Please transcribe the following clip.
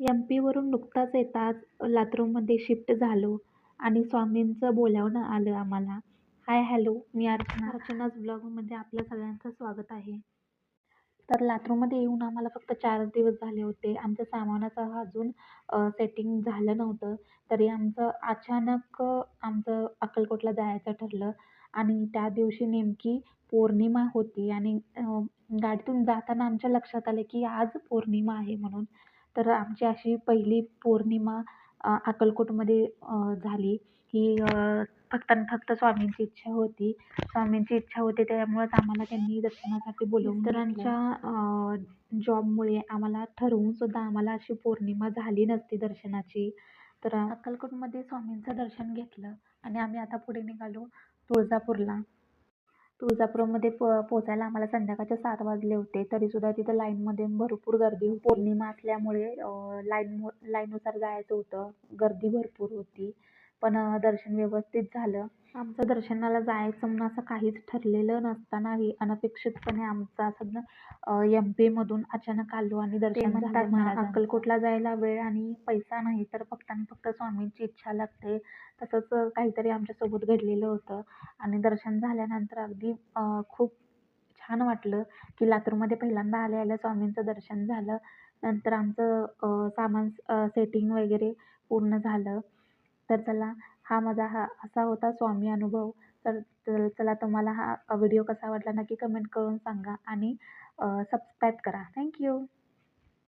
M पीवरून नुकताच येताच लातूरमध्ये शिफ्ट झालो आणि स्वामींचं बोलावणं आलं आम्हाला. हाय हॅलो मी अर्चना. अर्चनाच ब्लॉगमध्ये आपल्या सगळ्यांचं स्वागत आहे. तर लातूरमध्ये येऊन आम्हाला फक्त चार दिवस झाले होते. आमच्या सामानाचं अजून सेटिंग झालं नव्हतं. तरी आमचं अचानक आमचं अक्कलकोटला जायचं ठरलं. आणि त्या दिवशी नेमकी पौर्णिमा होती. आणि गाडीतून जाताना आमच्या लक्षात आलं की आज पौर्णिमा आहे म्हणून. तर आमची अशी पहिली पौर्णिमा अक्कलकोटमध्ये झाली. की फक्त आणि फक्त स्वामींची इच्छा होती. स्वामींची इच्छा होती त्यामुळंच आम्हाला त्यांनी दर्शनासाठी बोलवून मित्रांच्या जॉबमुळे आम्हाला ठरवून सुद्धा आम्हाला अशी पौर्णिमा झाली नसती दर्शनाची. तर अक्कलकोटमध्ये स्वामींचं दर्शन घेतलं आणि आम्ही आता पुढे निघालो तुळजापूरला. तुळजापूरमध्ये प पोचायला आम्हाला संध्याकाळचे सात वाजले होते. तरीसुद्धा तिथं लाईनमध्ये भरपूर गर्दी होती. पौर्णिमा असल्यामुळे लाईन लाईननुसार जायचं होतं. गर्दी भरपूर होती. पण दर्शन व्यवस्थित झालं. आमचं दर्शनाला जायचं म्हणून असं काहीच ठरलेलं नसतानाही अनपेक्षितपणे आमचं असं एम पीमधून अचानक आलो आणि दर्शन म्हणतात अक्कलकोटला जायला वेळ आणि पैसा नाही तर फक्त आणि फक्त स्वामींची इच्छा लागते. तसंच काहीतरी आमच्यासोबत घडलेलं होतं. आणि दर्शन झाल्यानंतर अगदी खूप छान वाटलं की लातूरमध्ये पहिल्यांदा आल्या आल्या स्वामींचं दर्शन झालं. नंतर आमचं सामान सेटिंग वगैरे पूर्ण झालं. तर चला हा माझा हा असा होता स्वामी अनुभव. तर चला तुम्हाला हा व्हिडिओ कसा वाटला नक्की कमेंट करून सांगा आणि सबस्क्राईब करा. थँक्यू